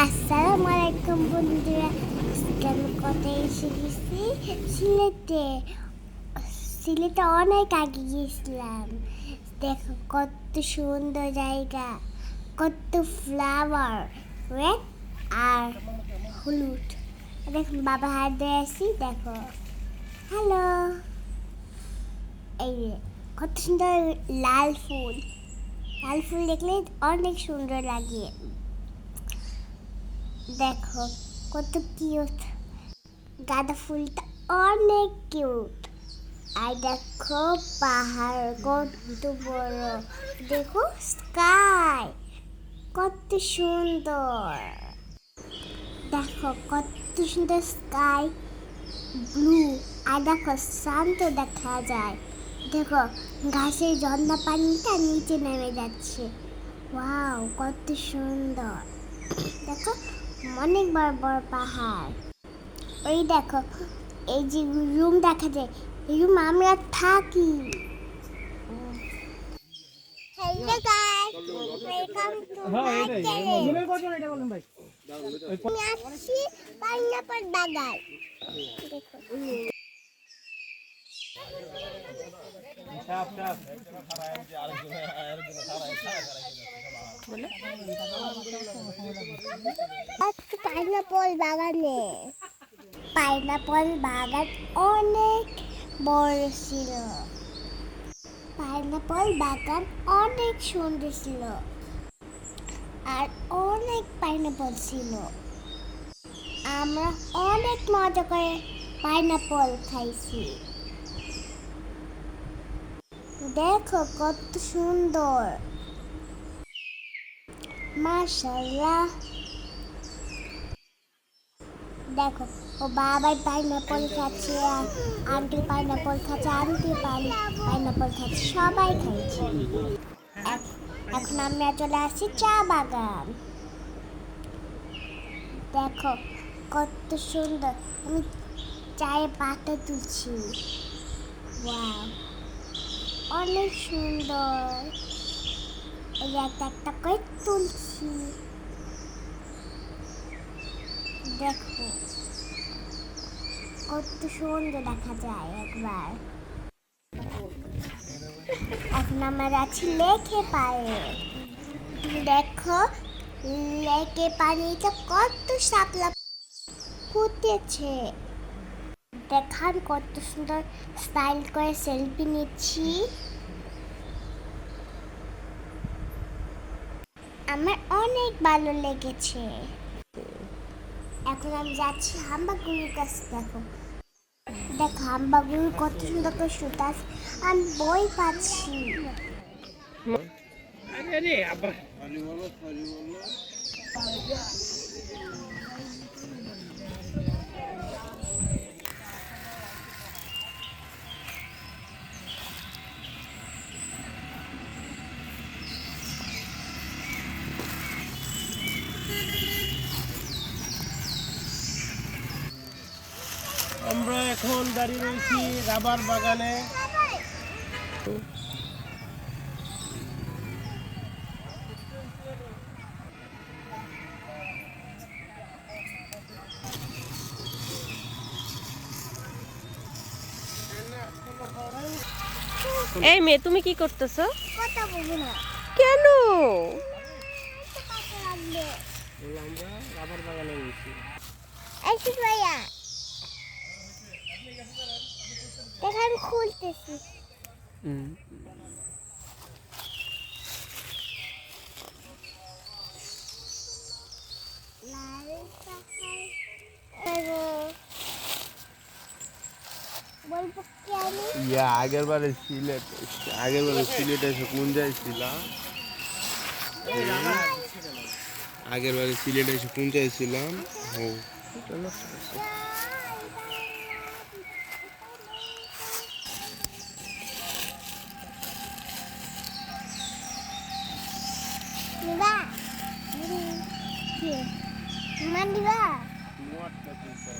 আসসালামু আলাইকুম বন্ধুরা আজকে আমি কোথায় এসে সিলেটে সিলেটে অনেক আগে গিয়েছিলাম দেখো কত সুন্দর জায়গা কত ফ্লাওয়ার রেড আর হলুদ দেখুন বাবা হাত আসি দেখো হ্যালো এই কত সুন্দর লাল ফুল লাল ফুল দেখলে অনেক সুন্দর লাগে দেখো, কত কিউট গাঁদা ফুলটা অনেক কিউট আর দেখো, পাহাড় কত বড়। দেখো স্কাই কত সুন্দর। দেখো, কত সুন্দর স্কাই ব্লু আর দেখো, শান্ত দেখা যায়। দেখো, গাছের ঝর্ণা পানিটা নিচে নেমে যাচ্ছে। ওয়াও কত সুন্দর। দেখো অনেক বড় বড় পাহাড়। ওই দেখো এই যে রুম দেখা যায় এই রুম আমরা থাকি। Hello guys welcome to my channel আমি আসছি পাইনাপল বাগান দেখো। পাইনাপল বাগানে। পাইনাপল বাগান অনেক বড় ছিল। পাইনাপল বাগান অনেক সুন্দর ছিল। আর অনেক পাইনাপল ছিল। আমরা অনেক মজা করে পাইনাপল খাইছি। দেখো কত সুন্দর। মাশাল্লাহ দেখো, ও বাবাই পাইনাপল খাচ্ছে, আন্টি পাইনাপল খাচ্ছে, আন্টি পাইনাপল খাচ্ছে, সবাই খাচ্ছে। এখন আমরা চলে আসছি চা বাগান। দেখো, কত সুন্দর, আমি চায়ে পাতা তুলছি। ওয়াও। অনেক সুন্দর। এই একটা একটা করে তুলছি। দেখো, কত সুন্দর দেখা যায় একবার। এখন আমরা আছি লেকে পায়ে দেখো, লেকে পানিতে কত সাপলা ফুটেছে। দেখান কত সুন্দর স্টাইল করে সেলফি নিচ্ছি। আমার অনেক ভালো লেগেছে। এখন আমি যাচ্ছি হাম্বাগুড়ির কাছে, দেখো। দেখো হাম্বাগুড়ি কত সুন্দর করে সুতাস আমি বই পাচ্ছি। আমরা এখন দাঁড়িয়ে রয়েছি রাবার বাগানে। এই মেয়ে তুমি কি করতেছো? কেন কথা লাগবে আমরা রাবার বাগানে রয়েছি এই কি ভাইয়া দেখো আমি খুলতেছি। ইয়া আগের বারে সিলেট আগের বারে সিলেট এসে কোন জায়গায় ছিলাম আগের বারে সিলেট এসে কোন জায়গায় ছিলাম? ও Dua. Dua. Mana dua? Muat ke kita.